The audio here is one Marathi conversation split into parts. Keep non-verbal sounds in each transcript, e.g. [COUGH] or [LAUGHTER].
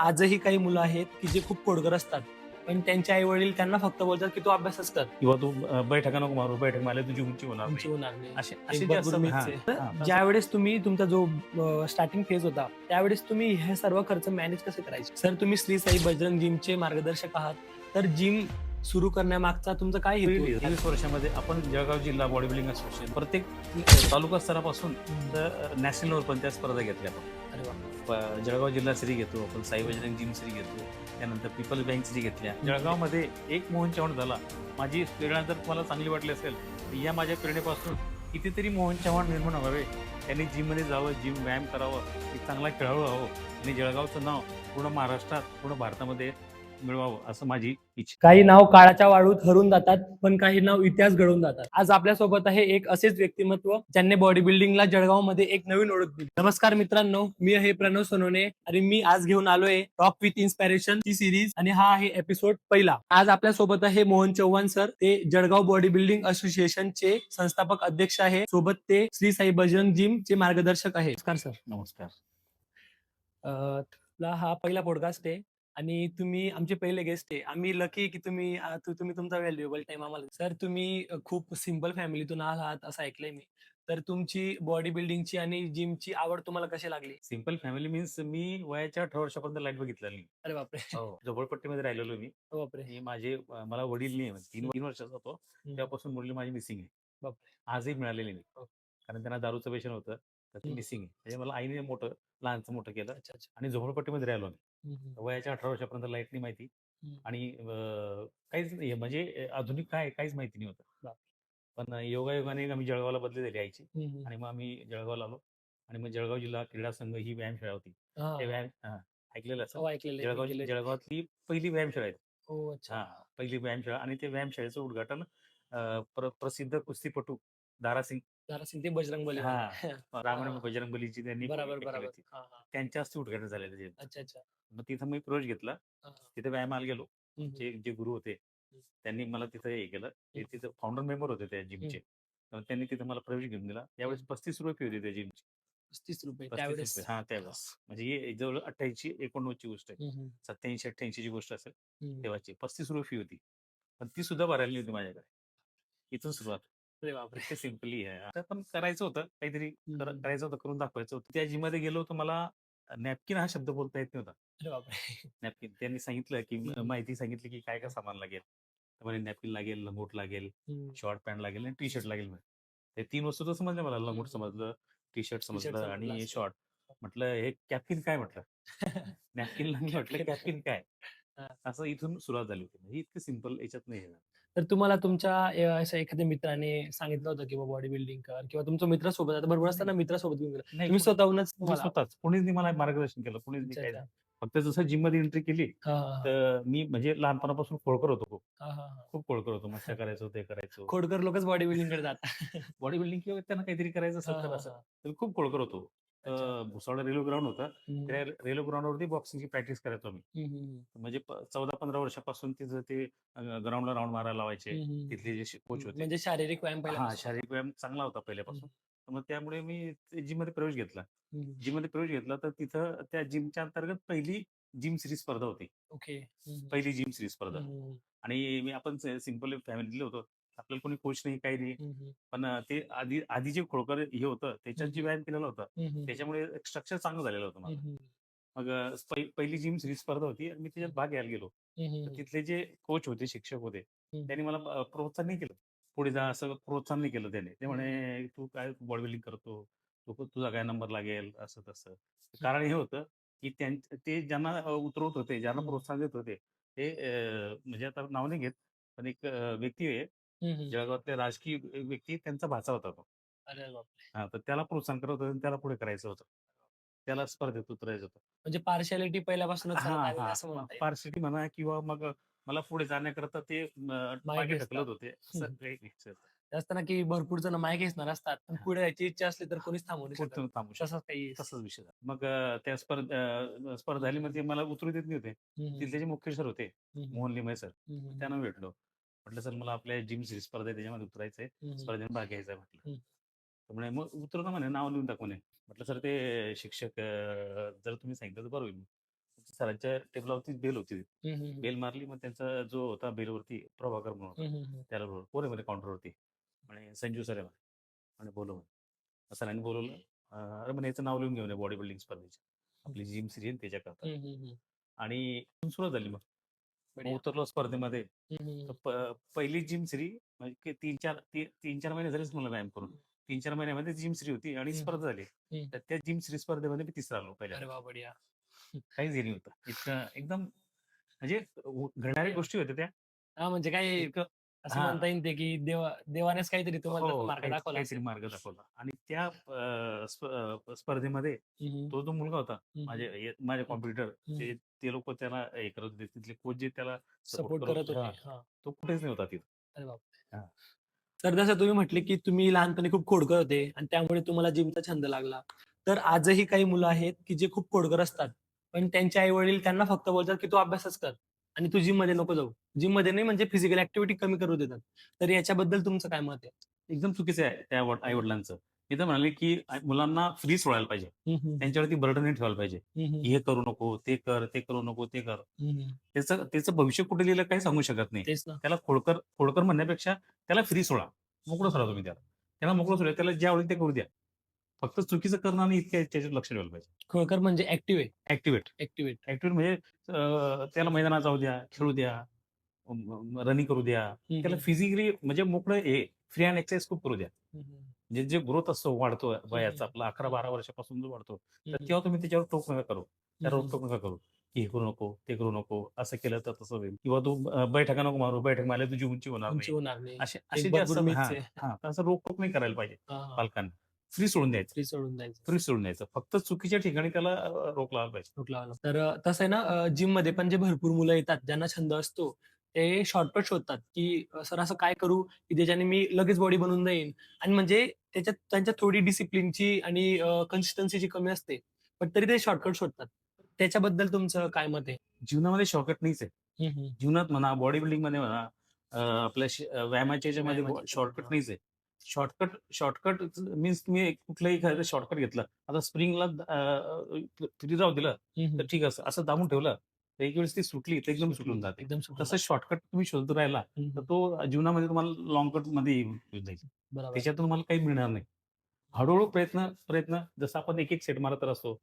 आजही काही मुलं आहेत की जे खूप खोडकर असतात. पण त्यांचे आई वडील त्यांना फक्त बोलतात की तू अभ्यासच कर. किंवा तू बैठका नको मारू बैठक मारले तुझी उंची होणार उंची नाही. होणार नाही. असे एक असे जे भरपूर असतात myths हा, आहे. हा, तर ज्यावेळेस तुम्ही तुमचा जो स्टार्टिंग फेज होता त्यावेळेस तुम्ही हे सर्व खर्च मॅनेज कसे करायचे? सर तुम्ही श्री साई बजरंग जिमचे मार्गदर्शक आहात. तर जिम सुरू करण्यामागचा तुमचा काय हेतू? वीस वर्षामध्ये आपण जळगाव जिल्हा बॉडी बिल्डिंग असोसिएशन प्रत्येक तालुका स्तरापासून तर नॅशनल लेवल पण त्या स्पर्धा घेतल्या आपण. अरे वा. प- जळगाव जिल्हा श्री घेतो आपण साई बजरंग जिम श्री घेतो त्यानंतर पीपल बँक श्री घेतल्या. जळगावमध्ये एक मोहन चव्हाण झाला. माझी प्रेरणा जर तुम्हाला चांगली वाटली असेल तर या माझ्या प्रेरणेपासून कितीतरी मोहन चव्हाण निर्माण व्हावे. त्यांनी जिममध्ये जावं जिम व्यायाम करावं एक चांगला खेळाडू व्हावं. आणि जळगावचं नाव पूर्ण महाराष्ट्रात पूर्ण भारतामध्ये मिळवावं असं माझी इच्छा. काही नाव काळाच्या वाळूत हरून जातात पण काही नाव इतिहास घडवून जातात. आज आपल्यासोबत आहे एक असेच व्यक्तिमत्व ज्यांनी बॉडी बिल्डिंगला जळगावमध्ये एक नवीन ओळख दिली. नमस्कार मित्रांनो मी आहे प्रणव सोनवणे आणि मी आज घेऊन आलोय टॉक विथ इन्स्पिरेशन ची सिरीज आणि हा आहे एपिसोड पहिला. आज आपल्यासोबत आहे मोहन चव्हाण सर ते जळगाव बॉडी बिल्डिंग असोसिएशनचे संस्थापक अध्यक्ष आहे. सोबत ते श्री साई बजरंग जिम चे मार्गदर्शक आहे. नमस्कार सर नमस्कार. तुला हा पहिला पॉडकास्ट आहे. आणि तुम्ही आमचे पहिले गेस्ट आहे. आम्ही लकी की तुम्ही तु- तुम्ही तुमचा व्हॅल्युएबल टाइम आम्हाला सर तुम्ही अ, खूप सिंपल फॅमिलीतून आहात असं ऐकलंय मी. तर तुमची बॉडी बिल्डिंगची आणि जिमची आवड तुम्हाला कशी लागली? सिंपल फॅमिली मीन्स मी वयाच्या अठरा वर्षापर्यंत लाइट बघितलेली नाही. अरे बापरे! झोपडपट्टीमध्ये राहिलेलो मी. अरे बापरे! हे माझे अं, मला वडील नाही आहेत. तीन तीन वर्षाचा होतो. हम्म. तेव्हापासून मुली माझी मिसिंग आहे. बापरे. आजही मिळालेली नाही. हो. कारण त्यांना दारूचं पेशंट होतं. तर ते हम्म. मिसिंग आहे. म्हणजे मला आईने मोठं लहानचं मोठं केलं. अच्छा अच्छा. आणि झोपडपट्टीमध्ये राहिलो मी. वयाच्या अठरा वर्षापर्यंत लाइट नाही माहिती. आणि अं, काहीच नाही म्हणजे आधुनिक काय काहीच माहिती नाही होतं. पण योगायोगाने आम्ही जळगावला बदली दिली आईची. आणि मग आम्ही जळगावला आलो आणि मग जळगाव जिल्हा क्रीडा संघ ही व्यायामशाळा होती. ते व्यायाम हा, ऐकलेलं असं हो, जळगाव. जळगावातली पहिली व्यायामशाळा आहे हो अच्छा हा पहिली व्यायामशाळा आणि ते व्यायामशाळेचं उद्घाटन अं, प्र- प्रसिद्ध कुस्तीपटू दारासिंग दारासिंग ते बजरंग बली हा. [LAUGHS] बजरंग बलीची त्यांनी बरोबर हे केली बरोबर. होती. हा, हा. त्यांच्या हस्ते उद्घाटन झालेलं. अच्छा अच्छा. मग तिथं मी प्रवेश घेतला. हा, हा. तिथे व्यायामाला गेलो. हम्म, जे जे गुरु होते त्यांनी मला तिथं हे केलं. ते. तिथं फाउंडर मेंबर होते त्या जिमचे त्यांनी तिथं मला प्रवेश घेऊन दिला. त्यावेळेस पस्तीस रुपये फी होती त्या जिमची पस्तीस रुपये त्यावेळेस रुपये. हा त्यावेळेस. म्हणजे ही जवळ अठ्ठ्याऐंशी एकोणनव्वदची गोष्ट आहे. हम्म, हम्म, सत्याऐंशी अठ्ठ्याऐंशी ची गोष्ट असेल हम्म. तेव्हाची. पस्तीस रुपये फी होती. पण ती सुद्धा भरायला होती माझ्याकडे. इथून सुरुवात. अरे बापरे [LAUGHS] सिम्पली आहे आता पण करायचं होतं काहीतरी. करायचं होतं करून दाखवायचं होतं त्या जिममध्ये गेलो तर मला नॅपकिन हा शब्द बोलता येत नव्हता अरे बापरे [LAUGHS] नॅपकिन त्यांनी सांगितलं की. माहिती सांगितली की काय काय सामान लागेल त्यामध्ये नॅपकिन लागेल लंगोट लागेल. शॉर्ट पॅन्ट लागेल आणि टी शर्ट लागेल. ते तीन वस्तू तर समजल्या मला लंगोट. समजलं टी शर्ट समजलं समजलं आणि. शॉर्ट म्हटलं हे कॅप्किन काय म्हटलं [LAUGHS] नॅपकिन लागलं म्हटलं कॅप्किन काय. असं इथून सुरुवात झाली होती म्हणजे इतकं सिंपल याच्यात नाही. तर तुम्हाला तुमच्या असं एखाद्या मित्राने सांगितलं होतं की बॉडी बिल्डिंग कर किंवा तुमच्या मित्रासोबत आता बरोबर असताना मित्रासोबत घेऊन गेला नाही तुम्ही कोणी- स्वतःहूनच तुम्हाला- स्वतःच कोणीच नाही मला मार्गदर्शन केलं कोणीच नाही अच्छा, काय अच्छा. नाही. फक्त जसं जिममध्ये एंट्री केली हा, हा, हा. तर मी म्हणजे लहानपणापासून खोडकर होतो खूप हा, हा, हा. खूप खोडकर होतो मस्त्या करायचो ते करायचो खोडकर लोकच बॉडी बिल्डिंगकडे जातात [LAUGHS] बॉडी बिल्डिंग किंवा त्यांना काहीतरी करायचं असेल तर असं. तर खूप खोडकर होतो. भुसावळ रेल्वे ग्राउंड होता. त्या रेल्वे ग्राउंडवरती बॉक्सिंगची प्रॅक्टिस करायचो आम्ही म्हणजे चौदा पंधरा वर्षापासून तिथं ते ग्राउंडला राऊंड मारायला लावायचे. तिथले जे कोच होते. म्हणजे शारीरिक व्यायाम पहिला हा शारीरिक व्यायाम चांगला होता पहिल्यापासून. मग त्यामुळे मी जिममध्ये प्रवेश घेतला. जिममध्ये प्रवेश घेतला तर तिथं त्या जिमच्या अंतर्गत पहिली जिम सिरीज स्पर्धा होती. ओके. पहिली जिम सिरीज स्पर्धा. आणि मी आपण सिंपल फॅमिलीतले होतो. आपल्याला कोणी कोच नाही काही नाही. पण ते आधी आधी जे खोडकर हे होतं त्याच्यात जे. व्यायाम केलेला होता त्याच्यामुळे स्ट्रक्चर चांगलं झालेलं होतं मला. मग पहिली जिम सिरीज स्पर्धा होती आणि मी त्याच्यात भाग घ्यायला गेलो. तिथले जे कोच होते शिक्षक होते. त्यांनी मला प्रोत्साहन नाही केलं. पुढे जा असं प्रोत्साहन नाही केलं त्याने. ते म्हणे तू काय बॉडी बिल्डिंग करतो? तू तुझा काय नंबर लागेल? असं तसं. कारण हे होतं की ते ज्यांना उतरवत होते ज्यांना. प्रोत्साहन देत होते ते म्हणजे आता नाव नाही घेत पण एक व्यक्ती आहे हम्म. जळगावातले राजकीय व्यक्ती त्यांचा भाचा होता तो. अरे बापरे. हा तर त्याला प्रोत्साहन करत होतं आणि त्याला पुढे करायचं होतं. त्याला स्पर्धेत उतरायचं होतं. म्हणजे पार्शालिटी पहिल्यापासूनच चालत हा आलेली हा. असं म्हणता येईल. पार्सिटी म्हणा किंवा मग मला पुढे जाण्याकरता ते अं, मागे. ढकलत होते. असं हम्म. काही नाही. चल, ते असतं ना की भरपूर जण माय घेसणार असतात. पण हा. पुढे यायची इच्छा असली तर कोणीच थांबवू नाही शकत. पुढचं थांबू शकतो तसंच काही तसंच विषय झाला. मग अं, त्या स्पर्धा स्पर्धा झाली मग ते मला उतरू देत नाही होते हम्म, तिथले जे मुख्य सर होते हम्म, मोहन लिमय सर. त्यांना भेटलो. म्हटलं सर मला आपल्या जिम सिरीज स्पर्धा आहे त्याच्यामध्ये उतरायचंय हम्म, स्पर्धेत भाग घ्यायचा आहे म्हटलं. हम्म. त्यामुळे मग उतरवलं म्हणे नाव लिहून म्हणे. म्हटलं सर ते शिक्षक अं, जर तुम्ही सांगितलं तर बरं होईल. सरांच्या टेबलावरती बेल होती. बेल मारली मग त्यांचा जो होता बेलवरती प्रभाकर म्हणून होता. त्याला बोलवलं. कोण आहे म्हणे काउंटरवरती म्हणे संजू सर आहे म्हणे. म्हणे बोलव म्हणे. मग सरांनी बोलवलं अं, अरे म्हणे याचं नाव लिहून घेऊन बॉडी बिल्डिंग स्पर्धेची. आपली जिम सिरी आहे ना त्याच्याकरता. आणि सुरुवात झाली मग. उतरलो स्पर्धेमध्ये. तर पहिली जिम श्री म्हणजे तीन चार तीन चार महिने झालेच मला व्यायाम करून. तीन चार महिन्यामध्ये जिम श्री होती आणि. स्पर्धा झाली. तर त्या जिम श्री स्पर्धेमध्ये मी तिसरा आलो पहिल्या काहीच हे नाही होतं इतकं एकदम म्हणजे घडणाऱ्या गोष्टी होत्या त्या. हा म्हणजे काय असं हा. म्हणता येईल ते की देवा देवानेच काहीतरी तुम्हाला हो, मार्ग दाखवला काहीतरी असेल. मार्ग दाखवला आणि त्या अं, स्प- अं, स्पर्धेमध्ये हम्म, तो जो मुलगा होता हम्म, माझे हे- माझे कॉम्प्युटर. ते ते लोक त्याला हे करत होते तिथले कोच जे त्याला सपोर्ट करत होते. हा. तो कुठेच नाही होता तिथं अरे बापरे. हा. तर जसं तुम्ही म्हटले की तुम्ही लहानपणी खूप खोडकर होते आणि त्यामुळे तुम्हाला जिमचा छंद लागला तर आजही काही मुलं आहेत की जे खूप खोडकर असतात पण त्यांचे आई वडील त्यांना फक्त बोलतात की तू अभ्यासच कर आणि तू जिममध्ये नको जाऊ. जिममध्ये नाही म्हणजे फिजिकल ऍक्टिव्हिटी कमी करू देतात. तर याच्याबद्दल तुमचं काय मत आहे? एकदम चुकीचं आहे त्या आई वडिलांचं. मी तर म्हणाले की मुलांना फ्री सोडायला पाहिजे. त्यांच्यावरती बर्डन नाही ठेवायला पाहिजे. हे करू नको ते कर ते करू नको ते कर. त्याचं त्याचं भविष्य कुठे लिहिलं काही सांगू शकत नाही. त्याला खोडकर खोडकर म्हणण्यापेक्षा त्याला फ्री सोडा. मोकळं सोडा तुम्ही त्याला. त्याला मोकळं सोडा. त्याला जे आवडेल ते करू द्या. फक्त चुकीचं करणं आणि इतक्या त्याच्यावर लक्ष ठेवायला पाहिजे. खोडकर म्हणजे ऍक्टिव्ह आहे ऍक्टिव्हेट. ऍक्टिव्हेट. ऍक्टिव्हेट म्हणजे अं, त्याला मैदानात जाऊ द्या खेळू द्या रनिंग करू द्या. त्याला फिजिकली म्हणजे मोकळं हे फ्री हँड एक्सरसाइज खूप करू द्या. म्हणजे जे ग्रोथ असतो वाढतो वयाचा आपला अकरा बारा वर्षापासून जो वाढतो तर तेव्हा तुम्ही त्याच्यावर टोक नका करू. त्या रोकटोक नका करू की हे करू नको ते करू नको असं केलं तर तसं होईल. किंवा तू अं, बैठका नको मारू बैठक मारल्या तुझी उंची होणार नाही. होणार नाही. असे असे जे असतात हा, असं रोकटोक नाही करायला पाहिजे. पालकांनी. फ्री सोडून द्यायचं. फ्री सोडून जायचं फ्री सोडून द्यायचं. फक्त चुकीच्या ठिकाणी त्याला अं, रोक लावायला पाहिजे. रोक लावायला. तर अ, तसं आहे ना जिममध्ये पण जे भरपूर मुलं येतात ज्यांना छंद असतो ते शॉर्टकट शोधतात की सर असं काय करू? की ज्याच्याने मी लगेच बॉडी बनवून जाईन आणि म्हणजे त्याच्यात त्यांच्यात थोडी डिसिप्लिनची आणि कन्सिस्टन्सीची कमी असते. पण तरी ते शॉर्टकट शोधतात. त्याच्याबद्दल तुमचं काय मत आहे? जीवनामध्ये शॉर्टकट नाहीच आहे. जीवनात म्हणा बॉडी बिल्डिंगमध्ये म्हणा अं, आपल्या श- अं, व्यायामाच्या याच्यामध्ये व्यायामाच्या शॉर्टकट नाहीच आहे. शॉर्टकट शॉर्टकट मीन्स तुम्ही कुठलंही एखादं शॉर्टकट घेतलं. आता स्प्रिंगला फ्री राहू दिलं? तर ठीक आहे असं दाबून ठेवलं. तर एक वेळेस ती सुटली तर एकदम सुटून जाते. एकदम तसं शॉर्टकट तुम्ही शोधत राहिला तर तो जीवनामध्ये तुम्हाला लॉंग कटमध्ये येऊन जाईल. त्याच्यातून तुम्हाला काही मिळणार नाही. हळूहळू प्रयत्न प्रयत्न जसं आपण एक एक सेट मारत असतो.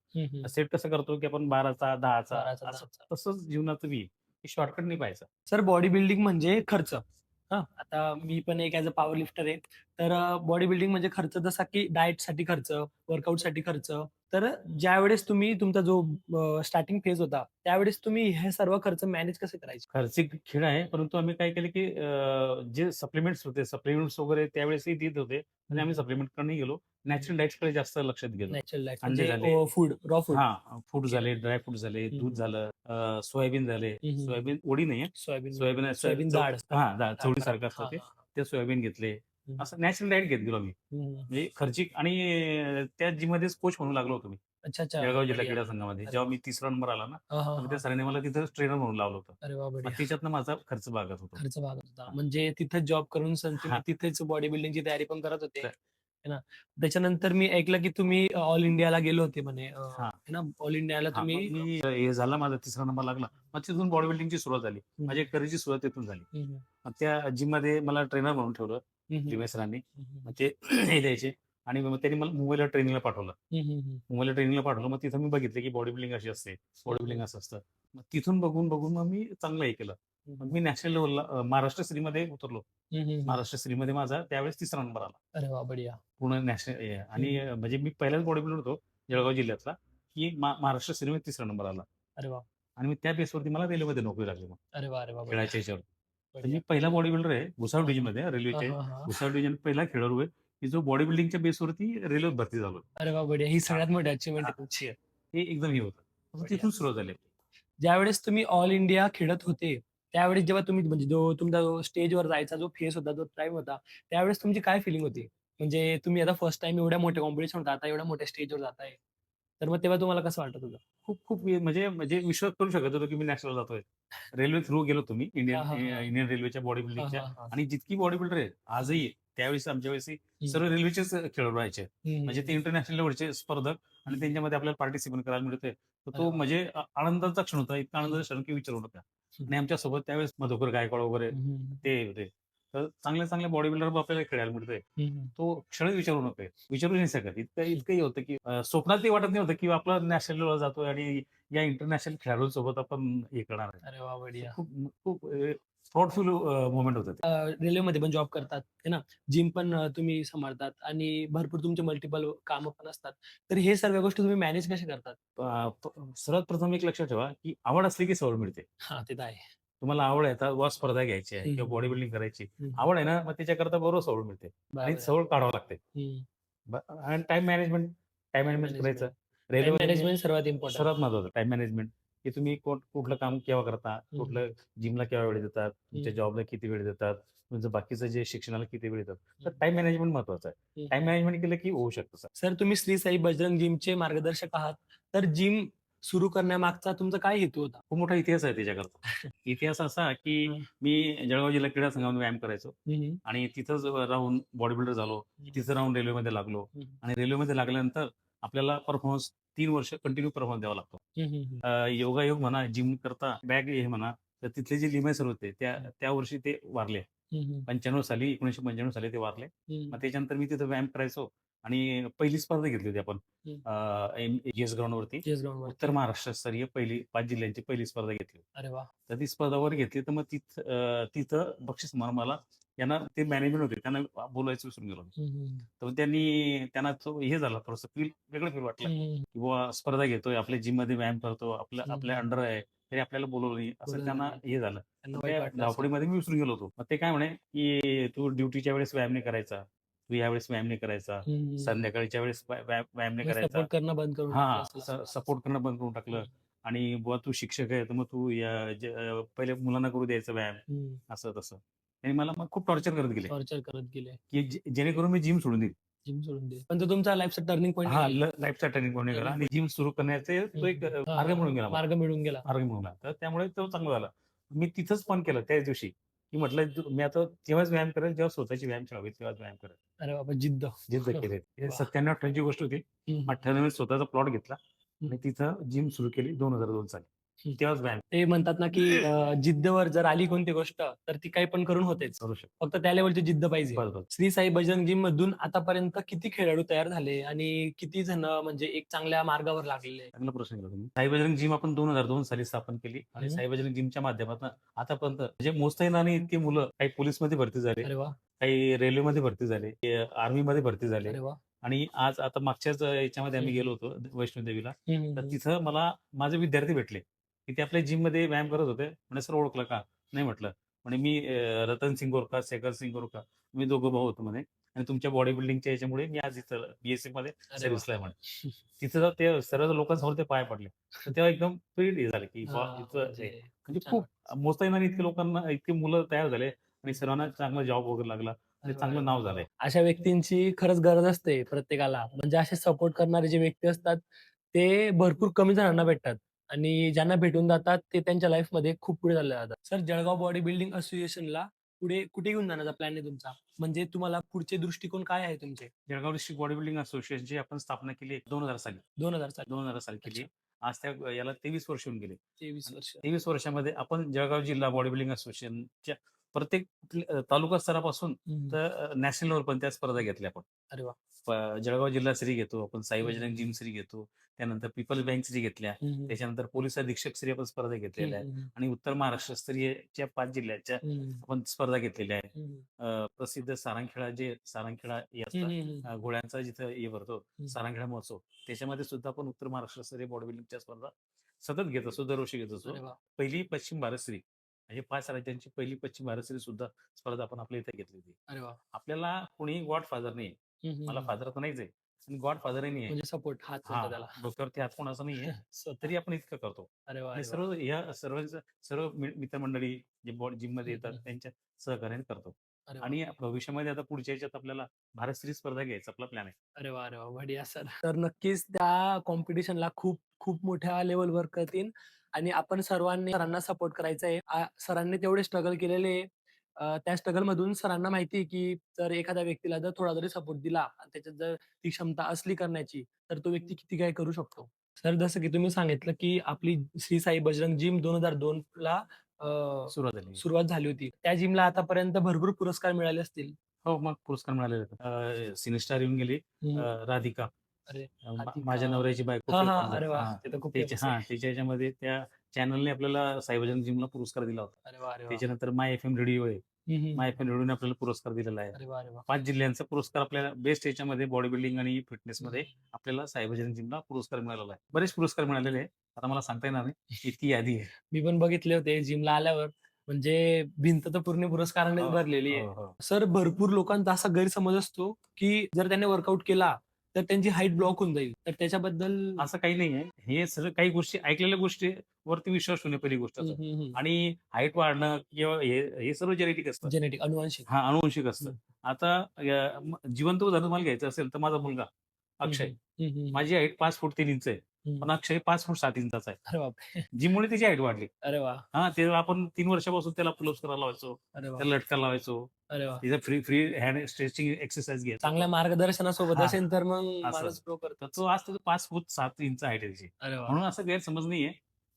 सेट कसं करतो की आपण बाराचा असं- दहाचा. तसंच जीवनाचं बी शॉर्टकट नाही पाहायचं. सर बॉडी बिल्डिंग म्हणजे खर्च. हा. आता मी पण एक ऍज अ पॉवर लिफ्टर आहे. तर बॉडी बिल्डिंग म्हणजे खर्च जसा की डाएटसाठी खर्च वर्कआउटसाठी खर्च तर ज्यावेळेस तुम्ही तुमचा जो स्टार्टिंग फेज होता त्यावेळेस तुम्ही हे सर्व खर्च मॅनेज कसे करायचे खर्चिक खेळ आहे परंतु आम्ही काय केलं की जे सप्लिमेंट्स होते सप्लिमेंट्स वगैरे त्यावेळेसही देत होते आणि आम्ही सप्लिमेंटकडे गेलो नॅचरल डाएट्सकडे जास्त लक्षात गेलो नॅचरल. फूड रॉ फूड हा फूड झाले ड्राय फ्रूट झाले. दूध झालं सोयाबीन झाले. सोयाबीन ओढी नाही. सोयाबीन सोयाबीन सोयाबीन जाड हा चवळी सारखं असतं ते सोयाबीन घेतले. असं नॅचरल डाएट घेत गेलो हम्म. म्हणजे खर्चिक आणि त्या जिम मध्येच कोच म्हणून लागलो होतो मी. अच्छा अच्छा. जळगाव जिल्हा. क्रीडा संघामध्ये. जेव्हा मी तिसरा नंबर आला ना तर त्या. सरांनी मला तिथं ट्रेनर म्हणून लावलं होतं. मग बढिया. त्याच्यातनं माझा खर्च भागत होता. खर्च भागत होता. म्हणजे तिथेच जॉब करून. तिथेच बॉडी बिल्डिंगची तयारी पण करत होते. ना? त्याच्यानंतर मी ऐकलं की तुम्ही ऑल इंडियाला गेलो होते म्हणे. ना? ऑल इंडियाला तुम्ही मी हे झाला माझा तिसरा नंबर लागला. मग तिथून बॉडी बिल्डिंगची सुरुवात झाली. माझ्या करिअरची सुरुवात तिथून झाली. त्या जिममध्ये मला ट्रेनर म्हणून ठेवलं. हम्म, दिमेश सरांनी हम्म, मग ते [CLEARS THROAT] हे द्यायचे. आणि मग त्यांनी मला मुंबईला ट्रेनिंगला पाठवलं. मुंबईला ट्रेनिंगला पाठवलं. मग तिथं मी बघितलं की बॉडी बिल्डिंग अशी असते. बॉडी बिल्डिंग असं असतं. मग तिथून बघून बघून मग मी चांगलं हे केलं. मग मी नॅशनल लेवलला महाराष्ट्र श्रीमध्ये उतरलो. महाराष्ट्र श्रीमध्ये माझा त्यावेळेस तिसरा नंबर आला. अरे वा बढिया. पूर्ण नॅशनल आणि म्हणजे मी पहिल्याच बॉडी बिल्डर होतो जळगाव जिल्ह्यातला की महाराष्ट्र श्रीमध्ये तिसरा नंबर आला. अरे वा. आणि मग त्या बेसवरती मला रेल्वेमध्ये नोकरी लागली मग. अरे वा अरे वा. खेळाच्या ह्याच्यावर तर. मी पहिला बॉडी बिल्डर आहे भुसावळ डिव्हिजनमध्ये रेल्वेचे. भुसावळ डिव्हिजन पहिला खेळाडू आहे. की जो बॉडी बिल्डिंगच्या बेसवरती रेल्वेत भरती झालो अरे वा बढिया ही सगळ्यात मोठी अचिव्हमेंट आहे हे एकदम हे होतं. तिथून सुरुवात झाली ज्यावेळेस तुम्ही ऑल इंडिया खेळत होते त्यावेळेस जेव्हा तुम्ही म्हणजे जो तुमचा जो स्टेजवर जायचा जो फेस होता जो टाइम होता त्यावेळेस तुमची काय फिलिंग होती? म्हणजे तुम्ही आता फर्स्ट टाइम एवढ्या मोठ्या कॉम्पिटिशन होता आता एवढ्या मोठ्या स्टेजवर जाताय. तर मग तेव्हा तुम्हाला कसं वाटत होतं खूप खूप म्हणजे म्हणजे विश्वास करू शकत होतो की मी नॅशनल जातोय रेल्वे थ्रू गेलो तुम्ही इंडियन. इंडियन रेल्वेच्या बॉडी बिल्डिंगच्या. आणि जितकी बॉडी बिल्डर आहे आजही त्यावेळेस आमच्या वेळेस सर्व रेल्वेचेच खेळ राहायचे हम्म. म्हणजे ते इंटरनॅशनल लेवलचे स्पर्धक आणि त्यांच्यामध्ये आपल्याला पार्टिसिपेट करायला मिळते तर तो. म्हणजे आनंदाचा क्षण होता इतका आनंदाचा क्षण की विचारू नका आणि आमच्यासोबत त्यावेळेस मधुकर गायकवाड वगैरे. ते होते तर चांगले चांगले बॉडी बिल्डर आपल्याला खेळायला मिळतोय. तो क्षणच विचारू नका विचारू नाही शकत. इतकं इतकंही होतं की अं, स्वप्नातही वाटत नाही होतं की आपला नॅशनल लेवलला जातोय आणि या इंटरनॅशनल खेळाडूंसोबत आपण हे करणार आहे. खूप खूप मोमेंट होतं ते. रेल्वेमध्ये पण जॉब करतात है ना? जिम पण तुम्ही सांभाळतात आणि भरपूर तुमचे मल्टिपल कामं पण असतात. तर हे सर्व गोष्टी तुम्ही मॅनेज कसे करतात? सर्वात प्रथम एक लक्षात ठेवा की आवड असली की सवड मिळते. हा ते तर आहे. तुम्हाला आवड आहे तर वा स्पर्धा घ्यायची आहे किंवा. बॉडी बिल्डिंग करायची. आवड आहे ना मग त्याच्याकरता बरोबर सवड मिळते आणि. सवड काढावं लागते आणि टाइम मॅनेजमेंट टाइम मॅनेजमेंट. करायचं रेल्वे management सर्वात इम्पॉर्टंट सर्वात महत्वाचं टाइम मॅनेजमेंट की तुम्ही कुठलं काम केव्हा करता कुठलं जिमला केव्हा वेळ देतात तुमच्या. जॉबला किती वेळ देतात तुमचं बाकीचं जे शिक्षणाला किती वेळ देतात तर. टाइम मॅनेजमेंट महत्वाचं आहे. टाइम मॅनेजमेंट केलं की होऊ शकतं सर तुम्ही श्री साई बजरंग जिमचे मार्गदर्शक आहात तर जिम सुरू करण्यामागचा तुमचा काय हेतू होता? खूप मोठा इतिहास आहे त्याच्याकरता [LAUGHS] इतिहास असा की. मी जळगाव जिल्हा क्रीडा संघामध्ये व्यायाम करायचो. आणि तिथंच राहून बॉडी बिल्डर झालो तिथं राहून रेल्वेमध्ये लागलो. आणि रेल्वेमध्ये लागल्यानंतर आपल्याला परफॉर्मन्स तीन वर्ष कंटिन्यू परफॉर्मन्स द्यावा लागतो. योगायोग म्हणा जिम करता बॅग हे म्हणा तर तिथले जे लिमे सर होते त्या त्या वर्षी ते वारले. पंच्याण्णव साली एकोणीशे पंच्याण्णव साली ते वारले. मग त्याच्यानंतर मी तिथं व्यायाम करायचो. आणि पहिली स्पर्धा घेतली होती आपण एस चेस ग्राउंड वर उत्तर महाराष्ट्र स्तरीय पहिली पाच जिल्ह्यांची पहिली स्पर्धा घेतली अरे वा. तर ती स्पर्धा वर घेतली तर मग तिथं अं, तिथं बक्षीस म्हणून मला यांना ते मॅनेजमेंट होते त्यांना बोलायचं विसरून गेलो मी. तर त्यांनी त्यांना तो हे झाला थोडंसं फील वेगळं फील वाटलं. की बुवा स्पर्धा घेतोय आपल्या जिममध्ये व्यायाम करतो आपल्या हम्म. आपल्या अंडर आहे तरी आपल्याला बोलवलं नाही. असं बोलवलं त्यांना नाही. हे झालं. त्या. धावपळीमध्ये मी विसरून गेलो होतो. मग ते काय म्हणे की तू ड्युटीच्या वेळेस व्यायाम नाही करायचा. तू यावेळेस व्यायाम नाही करायचा. संध्याकाळच्या वेळेस व्या- व्या- व्यायाम नाही मग करायचा. सपोर्ट करणं बंद करून हा. सपोर्ट करणं बंद करून टाकलं. आणि बुवा तू शिक्षक आहे तर मग तू या पहिले मुलांना करू द्यायचं व्यायाम. असं तसं. आणि मला मग खूप टॉर्चर करत गेले. टॉर्चर करत गेले. की जेणेकरून मी जिम सोडून देईल जिम सोडून दे. पण तो तुमचा लाईफचा टर्निंग पॉईंट हा लाईफचा टर्निंग पॉईंट गेला आणि जिम सुरू करण्याचे तो एक मार्ग म्हणून गेला. मार्ग मिळून गेला. मार्ग मिळवला तर त्यामुळे तो चांगला झाला. मी तिथंच पण केलं त्याच दिवशी. की म्हटलं मी आता तेव्हाच व्यायाम करेल जेव्हा स्वतःची व्यायाम हवी तेव्हाच व्यायाम करेल अरे बाबा जिद्द जिद्द [LAUGHS] केली. सत्त्याण्णव अठ्ठ्याण्णवची गोष्ट होती. अठ्ठ्याण्णव स्वतःचा प्लॉट घेतला. आणि तिथं जिम सुरू केली दोन हजार दोन साली. तेव्हाच व्यायाम ते म्हणतात ना की अं, जिद्दवर जर आली कोणती गोष्ट तर ती काही पण करून होतेच. करू शकतो. फक्त त्या लेवलची जिद्द पाहिजे. श्री साई बजरंग जिम मधून आतापर्यंत किती खेळाडू तयार झाले आणि किती जण म्हणजे एक चांगल्या मार्गावर लागलेले? चांगला प्रश्न केला तुम्ही. साई बजरंग जिम आपण दोन हजार दोन साली स्थापन केली आणि हम्म. साई बजरंग जिमच्या माध्यमातून आतापर्यंत म्हणजे मोजता येणार नाही इतकी मुलं काही पोलीसमध्ये भरती झाले अरे वा. काही रेल्वेमध्ये भरती झाले आर्मी मध्ये भरती झाले. अरे वा. आणि आज आता मागच्याच याच्यामध्ये आम्ही. गेलो होतो वैष्णोदेवीला. तर. तिथं मला माझे विद्यार्थी भेटले. की ते आपल्या जिममध्ये व्यायाम करत होते. म्हणजे सर ओळखलं का? नाही म्हटलं. म्हणे मी रतन सिंग गोरखा शेखर सिंग गोरखा मी दोघं भाऊ होतो म्हणे. आणि तुमच्या बॉडी बिल्डिंगच्या याच्यामुळे मी आज इथं बीएसएफमध्ये. सर्व्हिसला आहे म्हणे. तिथं ते सर्व लोकांसमोर ते पाय पडले. तर तेव्हा एकदम हे झालं की म्हणजे. म्हणजे खूप मोजता येणार इतके लोकांना इतके मुलं तयार झाले आणि सर्वांना चांगला जॉब वगैरे लागला चांगलं. नाव झालंय. अशा व्यक्तींची खरंच गरज असते प्रत्येकाला. म्हणजे असे सपोर्ट करणारे जे व्यक्ती असतात ते भरपूर कमी जणांना भेटतात. आणि ज्यांना भेटून जातात ते त्यांच्या लाईफमध्ये खूप पुढे चालले जातात. सर जळगाव बॉडी बिल्डिंग असोसिएशनला पुढे कुठे घेऊन जाण्याचा प्लॅन आहे तुमचा? म्हणजे तुम्हाला पुढचे दृष्टिकोन काय आहे तुमचे? जळगाव डिस्ट्रिक्ट बॉडी बिल्डिंग असोसिएशनची आपण स्थापना केली दोन हजार साली. दोन हजार साली. दोन हजार साली केली आज त्या याला तेवीस वर्ष होऊन गेले. तेवीस वर्ष. तेवीस वर्षामध्ये आपण जळगाव जिल्हा बॉडी बिल्डिंग असोसिएशनच्या प्रत्येक तालुका स्तरापासून. तर नॅशनल लेवल पण त्या स्पर्धा घेतल्या आपण अरे वा जळगाव जिल्हा श्री घेतो आपण साई. बजरंग जिम श्री घेतो त्यानंतर पीपल बँक श्री घेतल्या. त्याच्यानंतर पोलीस अधीक्षक श्री आपण स्पर्धा घेतलेल्या आहेत. आणि उत्तर महाराष्ट्र स्तरीयच्या पाच जिल्ह्याच्या. आपण स्पर्धा घेतलेल्या आहेत प्रसिद्ध सारंगखेडा जे सारंगखेडा घोड्यांचा जिथं हे भरतो सारंगखेडा महोत्सव त्याच्यामध्ये सुद्धा आपण उत्तर महाराष्ट्र स्तरीय बॉडी बिल्डिंगच्या स्पर्धा सतत घेत असतो दरवर्षी घेत असतो पहिली पश्चिम भारत श्री म्हणजे पाच राज्यांची पहिली पश्चिम भारत श्री सुद्धा स्पर्धा आपण आपल्या इथे घेतली होती. अरे वा आपल्याला कोणी गॉड फादर नाही. मला फादर तर नाहीच आहे. आणि गॉड फादरही नाही आहे म्हणजे सपोर्ट हात हा त्याला. डोक्यावरती हात कोणाचा नाही आहे [LAUGHS] स्वतः. तरी आपण इतकं करतो. अरे. सर्व या सर्व सर्व मित्रमंडळी जे बॉडी जिममध्ये येतात. त्यांच्या सहकार्याने करतो. आणि भविष्यामध्ये आता पुढच्या याच्यात आपल्याला भारत श्री स्पर्धा घ्यायचा आपला प्लॅन आहे. अरे वा अरे वा बढिया सर. तर नक्कीच त्या कॉम्पिटिशनला खूप खूप मोठ्या लेवलवर करतील आणि आपण सर्वांनी सरांना सपोर्ट करायचा आहे. सरांनी तेवढे स्ट्रगल केलेले आहे. त्या स्ट्रगल मधून सरांना माहिती आहे की जर एखाद्या व्यक्तीला जर थोडा जरी सपोर्ट दिला आणि त्याच्यात जर ती क्षमता असली करण्याची तर तो व्यक्ती किती काय करू शकतो? सर जसं की तुम्ही सांगितलं की आपली श्री साई बजरंग जिम दोन हजार दोन ला सुरुवात झाली सुरुवात झाली होती. त्या जिमला आतापर्यंत भरपूर पुरस्कार मिळाले असतील. हो मग पुरस्कार मिळालेले सिनेस्टार येऊन गेली. राधिका. अरे, मा-. माझ्या नवऱ्याची बायको हा हा प्रियंका. अरे वा हा. ते तर खूप त्याच्या famous आहे. हा त्याच्या याच्यामध्ये त्या चॅनलने आपल्याला साईबजरंग जिमला पुरस्कार दिला होता अरे वा अरे वा त्याच्यानंतर माय एफ एम रेडिओ आहे हम्म, हम्म. माय एफ एम रेडिओने आपल्याला पुरस्कार दिलेला आहे अरे वा अरे वा पाच जिल्ह्यांचा पुरस्कार आपल्याला बेस्ट याच्यामध्ये बॉडी बिल्डिंग आणि फिटनेस मध्ये आपल्याला साईबजरंग जिमला पुरस्कार मिळालेला आहे बरेच पुरस्कार मिळालेले आहे आता मला सांगता येणार नाही [LAUGHS] इतकी यादी आहे मी पण बघितले होते जिमला आल्यावर म्हणजे भिंत तर पूर्ण पुरस्काराने हो, भरलेली आहे हो, हो. सर भरपूर लोकांचा असा गैरसमज असतो की जर त्याने वर्कआउट केला तर त्यांची हाईट ब्लॉक होऊन जाईल तर त्याच्याबद्दल असं काही नाही आहे हे सगळं काही गोष्टी ऐकलेल्या गोष्टीवरती विश्वास ठेवणे पहिली गोष्ट. आणि हाईट वाढणं किंवा हे हे सर्व जेनेटिक असतं जेनेटिक अनुवांशिक हा अनुवंशिक असतं. आता अं, म- जिवंत उदाहरण मला घ्यायचं असेल तर माझा मुलगा अक्षय हम्म, हम्म, हम्म. माझी हाईट पाच फूट तीन इंच आहे. पण अक्षय पाच फूट सात इंचाचा आहे. अरे बापरे. जिममुळे त्याची हाईट वाढली. अरे वा. हा ते आपण तीन वर्षापासून त्याला पुलअप्स करायला लावायचो अरे वा. त्याला लटका लावायचो. अरे वा. तिचा free free hand stretching exercise घ्यायचा चांगल्या मार्गदर्शनासोबत हा. असेल तर मग असं. माणूस प्रो करतो. तर तो आज त्याचं पाच फूट सात इंच हाईट आहे त्याची. अरे वा. म्हणून असं गैरसमज नाहीये.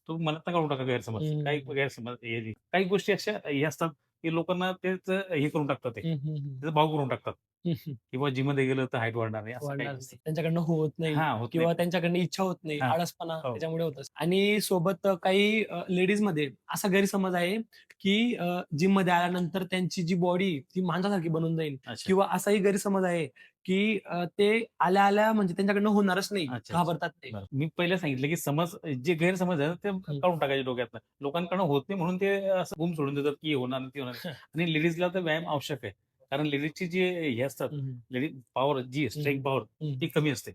तो मला तर काढून टाका गैरसमज. हम्म. काही गैरसमज हे नाही. काही गोष्टी अशा हे असतात की लोकांना तेच हे करून टाकतात ते. हम्म, हम्म, हम्म. त्याचा भाव करून टाकतात. किंवा जिममध्ये गेलं तर हाईट वाढणार नाही असं वाढणार काही नाही. नसतं. त्यांच्याकडनं होत नाही हा होत किंवा नाही. त्यांच्याकडनं इच्छा होत नाही हा. आळसपणा हो. त्याच्यामुळे होत असतं. आणि सोबत काही लेडीजमध्ये असा गैरसमज आहे की जिममध्ये आल्यानंतर त्यांची जी बॉडी ती माणसासारखी बनून जाईल अच्छा. किंवा असाही गैरसमज आहे की अ, ते आल्या आल्या म्हणजे त्यांच्याकडनं होणारच नाही अच्छा. घाबरतात ते बरं. मी पहिले सांगितलं की समज जे गैरसमज आहे ते काढून टाकायचे डोक्यातनं लोकांकडनं होत नाही म्हणून ते असं गुम सोडून देतात की हे होणार नाही, ते होणार नाही. [LAUGHS] आणि लेडीजला तर व्यायाम आवश्यक आहे कारण लेडीजची जी हे असतात लेडीज पॉवर जी हम्म. पॉवर ती कमी असते.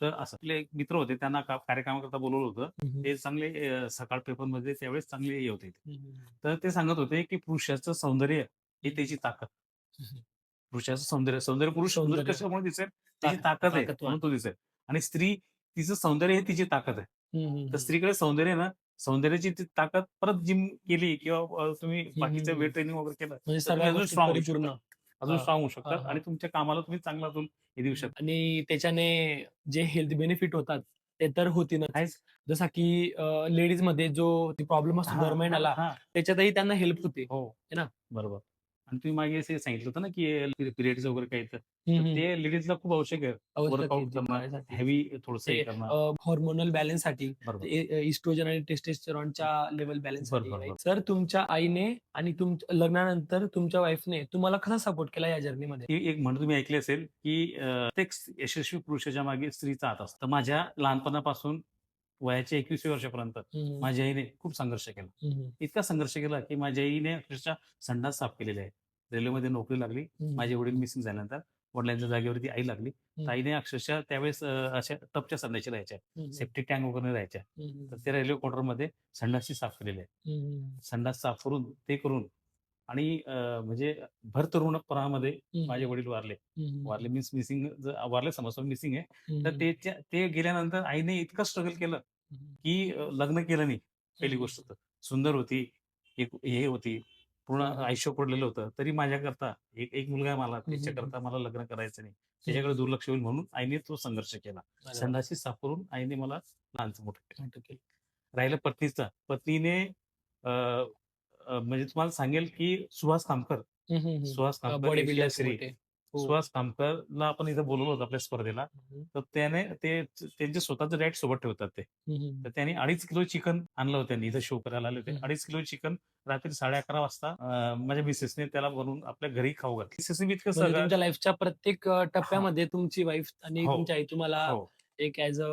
तर असं आपले एक मित्र होते त्यांना कार्यक्रमाकरता बोलवलं होतं. ते चांगले सकाळ पेपरमध्ये त्यावेळेस चांगले हे होते तर ते सांगत होते की पुरुषाचं सौंदर्य ही त्याची ताकद. पुरुषाचं सौंदर्य सौंदर्य पुरुष सुंदर सौंदर्य. कशामुळे दिसेल? त्याची ताकद- आहे. म्हणून तो दिसेल. आणि स्त्री तिचं सौंदर्य हे तिची ताकद आहे. तर स्त्रीकडे सौंदर्य ना सौंदर्याची ती ताकद परत जिम केली किंवा तुम्ही बाकीचं. वेट ट्रेनिंग वगैरे केलं म्हणजे सगळ्या अजून. स्ट्रॉंग होऊ शकतात. आणि तुमच्या कामाला तुम्ही चांगला अजून हे देऊ शकता आणि त्याच्याने जे हेल्थ बेनिफिट होतात ते तर होतीलच आहेच. जसा की लेडीजमध्ये जो प्रॉब्लेम असतो दर महिन्याला हा, त्याच्यातही त्यांना हेल्प होते है ना? बरोबर आणि तुम्ही मागे असं सांगितलं होतं ना की पिरियड्स वगैरे काही तर. ते लेडीजला खूप आवश्यक आहे वर्कआउट. हेवी थोडस हे हॉर्मोनल बॅलन्ससाठी इस्ट्रोजन आणि टेस्टेस्टेरॉनच्या लेवल बॅलन्स. सर तुमच्या आईने आणि तुमच्या लग्नानंतर तुमच्या वाईफने तुम्हाला कसा सपोर्ट केला या जर्नीमध्ये एक म्हण तुम्ही ऐकली असेल की प्रत्येक यशस्वी पुरुषाच्या मागे स्त्रीचा हात असतो माझ्या लहानपणापासून वयाच्या एकवीसव्या वर्षापर्यंत माझ्या आईने खूप संघर्ष केला. इतका संघर्ष केला की माझ्या आईने अक्षरशः संडास साफ केलेले आहे. रेल्वेमध्ये नोकरी लागली माझे वडील मिसिंग झाल्यानंतर वडिलांच्या जागेवरती आई लागली. आईने अक्षरशः त्यावेळेस अशा टपच्या संडाशी राहायच्या. सेफ्टी टँक वगैरे राहायच्या. तर ते रेल्वे क्वार्टरमध्ये संडासची साफ केलेले आहे. संडास साफ करून ते करून आणि म्हणजे भर तरुणपणामध्ये माझे वडील वारले. वारले मीन्स मिसिंग वारले समजतो मिसिंग आहे. तर ते ते गेल्यानंतर आईने इतकं स्ट्रगल केलं की लग्न केलं नाही पहिली गोष्ट तर. सुंदर होती एक हे होती पूर्ण. आयुष्य पडलेलं होतं. तरी माझ्याकरता एक एक मुलगा आहे मला. त्याच्याकरता मला लग्न करायचं नाही. त्याच्याकडे दुर्लक्ष होईल म्हणून आईने तो संघर्ष केला. साफ करून आईने मला लहानचं मोठं केलं. राहिलं पत्नीचा. पत्नीने म्हणजे तुम्हाला सांगेल की सुहास कामकर. सुहास कामकर श्री सुहास कामकरला आपण इथं बोलवलं होतं आपल्या स्पर्धेला. तर त्याने ते त्यांचे स्वतःचे डाएट सोबत ठेवतात ते. तर त्याने अडीच किलो चिकन आणलं होतं इथं शो करायला आले होते. अडीच किलो चिकन रात्री साडे अकरा वाजता माझ्या मिसेसने त्याला बनवून आपल्या घरी खाऊ घातलं. म्हणजे तुमच्या लाईफच्या प्रत्येक टप्प्यामध्ये तुमची वाईफ आणि हो. तुमची आई तुम्हाला हो. एक ऍज अ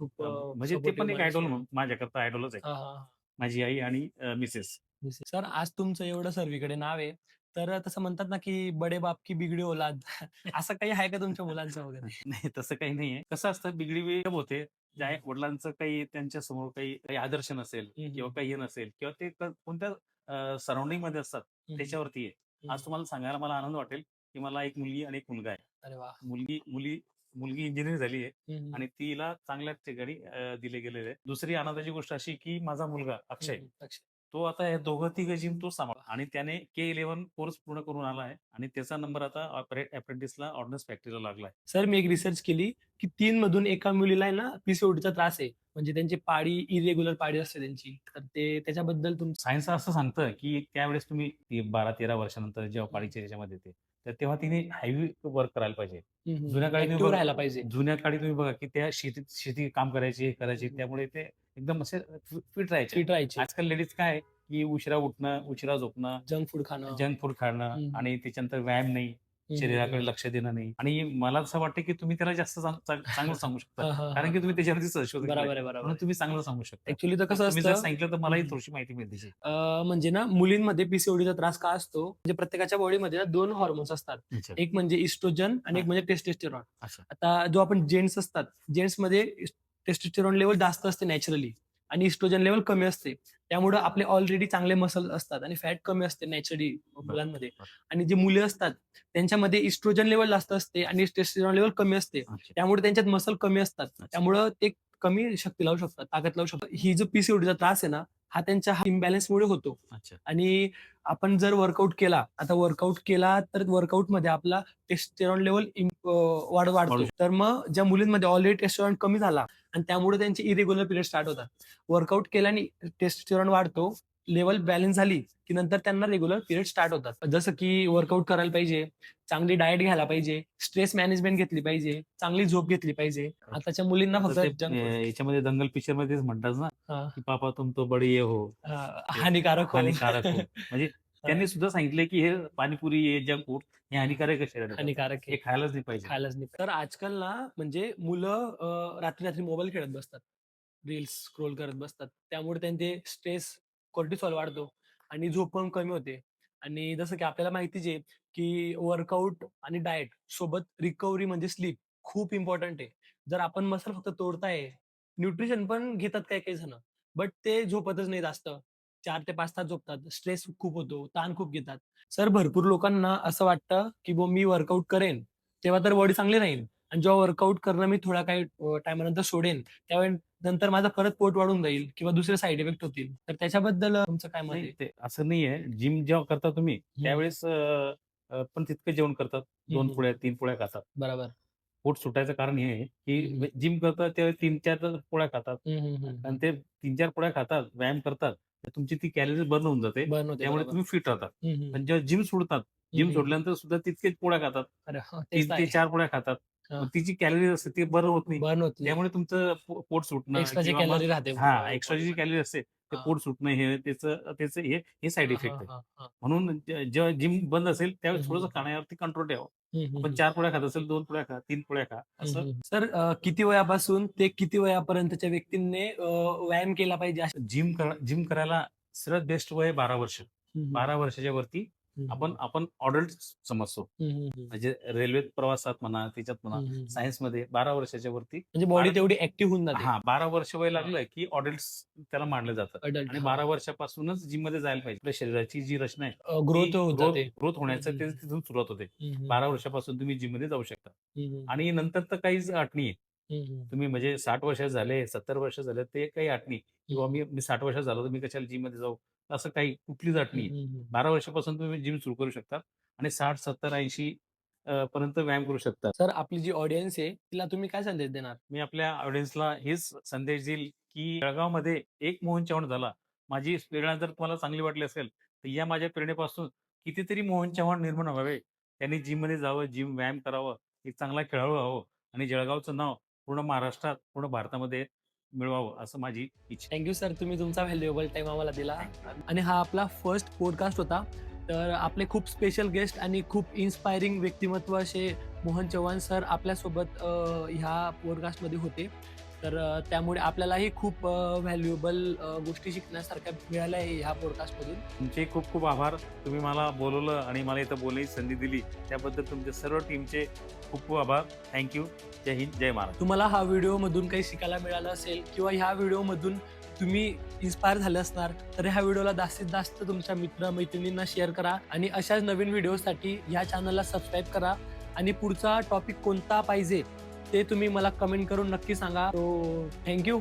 खूप म्हणजे ते पण एक आयडॉल आहे. माझ्याकरता आयडॉलच आहे. हा, हा, माझी आई आणि मिसेस हा. सर आज तुमचं एवढं सर्वीकडे नाव आहे. तर तसं म्हणतात ना की बडे बाप की बिगडी ओलाद [LAUGHS] असं काही आहे का तुमच्या मुलांचं वगैरे? [LAUGHS] नाही तसं काही नाहीये कसं असतं बिगडी वेळ कब होते. ज्या वडिलांचं काही त्यांच्यासमोर काही काही आदर्श नसेल. किंवा काही हे नसेल किंवा ते कोणत्या सराउंडिंगमध्ये असतात. त्याच्यावरती आहे. आज तुम्हाला सांगायला मला आनंद वाटेल की मला एक मुलगी आणि एक मुलगा आहे. अरे वा मुलगी मुली मुलगी इंजिनियर झाली आहे आणि तिला चांगल्या ठिकाणी दिले गेलेले आहे. दुसरी आनंदाची गोष्ट अशी की माझा मुलगा अक्षय. तो आता हे दोघं तिघ जिम तो सांभाळ आणि त्याने के इलेव्हन कोर्स पूर्ण करून आला आहे आणि त्याचा नंबर आता अप्रेंटिसला ऑर्डन्स फॅक्टरीला लागला आहे. सर मी एक रिसर्च केली की तीन मधून एका मुलीला आहे ना पीसीओडीचा त्रास आहे. म्हणजे त्यांची पाळी इरेग्युलर पाळी असते त्यांची. तर ते त्याच्याबद्दल तुमचं सायन्स असं सांगतं की त्यावेळेस तुम्ही बारा तेरा वर्षानंतर जेव्हा पाळीच्या याच्यामध्ये येते तर तेव्हा तिने हेवी वर्क करायला पाहिजे. जुन्या काळी तुम्ही राहायला पाहिजे. जुन्या काळी तुम्ही बघा की त्या शेतीत शेती काम करायची हे करायची. त्यामुळे ते एकदम असे फिट राहायचे फिट राहायचे आजकाल लेडीज काय की उशिरा उठणं उशिरा झोपणं जंक फूड खाणं जंक फूड खाणं हम्म. आणि त्याच्यानंतर व्यायाम नाही शरीराकडे. लक्ष देणं नाही आणि मला असं वाटतं की तुम्ही त्याला जास्त चांग- चांग- चांगलं सांगू [LAUGHS] शकता कारण. की तुम्ही त्याच्यावरती संशोधन बरोबर केलंय. आहे बरोबर म्हणून तुम्ही चांगलं सांगू शकता ऍक्च्युली तर कसं तुम्ही जर असतं सांगितलं तर मलाही हम्म. थोडीशी माहिती मिळते त्याची. अं, म्हणजे ना मुलींमध्ये पीसीओडीचा त्रास का असतो म्हणजे प्रत्येकाच्या बॉडीमध्ये ना दोन हॉर्मोन्स असतात एक म्हणजे इस्ट्रोजन आणि एक. म्हणजे टेस्टेस्टेरॉन अच्छा. आता जो आपण जेंट्स असतात जेंट्समध्ये टेस्टेस्टेरॉन लेवल जास्त असते नॅचरली आणि इस्ट्रोजन लेवल कमी असते. त्यामुळे आपले ऑलरेडी चांगले मसल असतात आणि फॅट कमी असते नॅचरली मुलांमध्ये. आणि जे मुले असतात त्यांच्यामध्ये इस्ट्रोजन लेवल जास्त असते आणि टेस्टेस्टेरॉन लेवल कमी असते. त्यामुळे त्यांच्यात मसल कमी असतात. त्यामुळं ते कमी शक्ती लावू शकतात ताकद लावू शकतात. ही जो पीसीओडीचा त्रास आहे ना हा त्यांच्या इम्बॅलन्समुळे होतो. आणि आपण जर वर्कआउट केला आता वर्कआउट केला तर वर्कआउटमध्ये आपला टेस्टेरॉन लेवल वाढ वाढतो. वाढू तर मग ज्या मुलींमध्ये ऑलरेडी टेस्टेरॉन कमी झाला आणि त्यामुळे त्यांचे इरेग्युलर पिरियड स्टार्ट होतात. वर्कआउट केल्याने टेस्टेरॉन वाढतो लेवल बॅलन्स झाली की नंतर त्यांना रेग्युलर पिरियड स्टार्ट होतात. जसं की वर्कआउट करायला पाहिजे चांगली डाएट घ्यायला पाहिजे स्ट्रेस मॅनेजमेंट घेतली पाहिजे चांगली झोप घेतली पाहिजे. आताच्या मुलींना फक्त याच्यामध्ये दंगल पिक्चर मध्येच म्हणतात ना की पापा तुम तो बडी ये हो. हा, हानिकारक. हानिकारक हो. म्हणजे त्यांनी सुद्धा सांगितले की हे पाणीपुरी हे जंक फूड हे हानिकारक आहे शरीराला हानिकारक आहे. हे खायलाच नाही पाहिजे. खायलाच नाही तर आजकाल ना म्हणजे मुलं अं, रात्री रात्री मोबाईल खेळत बसतात. रील्स स्क्रोल करत बसतात. त्यामुळे त्यांचे स्ट्रेस कोर्टिसॉल वाढतो आणि झोप पण कमी होते. आणि जसं की आपल्याला माहितीच आहे की वर्कआउट आणि डाएट सोबत रिकव्हरी म्हणजे स्लीप खूप इम्पॉर्टंट आहे. जर आपण मसल फक्त तोडताय न्यूट्रिशन पण घेतात काही काही जण. बट ते झोपतच नाही जास्त. चार ते पाच तास झोपतात. स्ट्रेस खूप होतो ताण खूप घेतात. सर भरपूर लोकांना असं वाटतं की बो मी वर्कआउट करेन तेव्हा तर बॉडी चांगली राहील. आणि जेव्हा वर्कआउट करणं मी थोडा काही टायमानंतर सोडेन त्यावेळी नंतर माझा परत पोट वाढून जाईल किंवा दुसरे साईड इफेक्ट होतील. तर त्याच्याबद्दल तुमचं काय मत नाही आहे? ते असं नाहीये. जिम जेव्हा करता तुम्ही त्यावेळेस पण तितकं जेवण करतात. दोन. पोळ्या तीन पोळ्या खातात. बरोबर. पोट सुटायचं कारण हे. की जिम करतात त्यावेळेस तीन चार पोळ्या खातात. आणि ते तीन चार पोळ्या खातात व्यायाम करतात. तर तुमची ती कॅलरी बर्न होऊन जाते बर्न होते त्यामुळे बरोबर. तुम्ही फिट राहतात हम्म, हम्म. पण जेव्हा जिम सोडतात जिम हम्म. सोडल्यानंतर सुद्धा तितकेच पोळ्या खातात अरे हा, तीन ते चार पोळ्या खातात हा. मग तिची कॅलरी असते ती बर्न होत नाही. बर्न होत त्यामुळे तुमचं पो- पोट सुटणं किंवा मग- कॅलरी राहते. हा एक्स्ट्राची जी कॅलरी असते ते हा. पोट सुटणं हे त्याचं त्याचं हे हे साईड इफेक्ट हा, आहे. म्हणून जे- जेव्हा जिम बंद असेल त्यावेळेस हम्म. थोडंसं खाण्यावरती कंट्रोल ठेवा. आपण चार पोळ्या खात असेल दोन पोळ्या खा तीन पोळ्या खा असं. सर अं, किती वयापासून ते किती वयापर्यंतच्या व्यक्तींनी अं, व्यायाम केला पाहिजे? अशा- जिम जिम करायला सर्वात बेस्ट वय बारा वर्ष. बारा वर्षाच्या वरती आपण आपण ऑर्डर समजतो. म्हणजे रेल्वे प्रवासात म्हणा त्याच्यात म्हणा. सायन्समध्ये बारा वर्षाच्या वरती म्हणजे बॉडी तेवढी ऍक्टिव्ह होऊन जाते. हा बारा वर्ष वय लागलं की ऑर्डर्स त्याला मानलं जातं. आणि बारा वर्षापासूनच जिममध्ये जायला पाहिजे. आपल्या शरीराची जी रचना आहे ग्रोथ ग्रोथ होण्याचं. ते तिथून सुरुवात होते. बारा वर्षापासून तुम्ही जिममध्ये जाऊ शकता. आणि नंतर तर काहीच अट नाही. हम्म, हम्म. तुम्ही म्हणजे साठ वर्ष झाले सत्तर वर्ष झाले ते काही नाही. किंवा मी मी साठ वर्ष झालो तर मी कशाला जिममध्ये जाऊ? असं काही कुठलीच अट नाही. बारा वर्षापासून तुम्ही जिम सुरू करू शकता आणि साठ सत्तर ऐंशी पर्यंत व्यायाम करू शकता. सर आपली जी ऑडियन्स आहे तिला तुम्ही काय संदेश देणार? मी आपल्या ऑडियन्सला हेच संदेश देईल की जळगावमध्ये एक मोहन चव्हाण झाला. माझी प्रेरणा जर तुम्हाला चांगली वाटली असेल तर या माझ्या प्रेरणेपासून कितीतरी मोहन चव्हाण निर्माण व्हावे. त्यांनी जिममध्ये जावं जिम व्यायाम करावं एक चांगला खेळाडू व्हावं आणि जळगावचं नाव पूर्ण महाराष्ट्रात पूर्ण भारतामध्ये मिळवावं असं माझी इच्छा. थँक्यू सर तुम्ही तुमचा व्हॅल्युएबल टाइम आम्हाला दिला. आणि हा आपला फर्स्ट पॉडकास्ट होता. तर आपले खूप स्पेशल गेस्ट आणि खूप इन्स्पायरिंग व्यक्तिमत्व असे मोहन चव्हाण सर आपल्यासोबत ह्या पॉडकास्टमध्ये होते. तर त्यामुळे आपल्यालाही खूप व्हॅल्युएबल गोष्टी शिकण्यासारख्या मिळाल्या आहे ह्या पॉडकास्टमधून तुमचे खूप खूप आभार. तुम्ही मला बोलवलं आणि मला इथं बोलण्याची संधी दिली. त्याबद्दल तुमचे सर्व टीमचे खूप खूप आभार. थँक्यू जय हिंद जय महाराष्ट्र. तुम्हाला हा व्हिडिओमधून काही शिकायला मिळालं असेल किंवा ह्या व्हिडिओमधून तुम्ही इन्स्पायर झाले असणार तर ह्या व्हिडिओला जास्तीत जास्त तुमच्या मित्र मैत्रिणींना शेअर करा आणि अशाच नवीन व्हिडिओसाठी या चॅनलला सबस्क्राईब करा. आणि पुढचा टॉपिक कोणता पाहिजे ते तुम्ही मला कमेंट करून नक्की सांगा. तो थँक्यू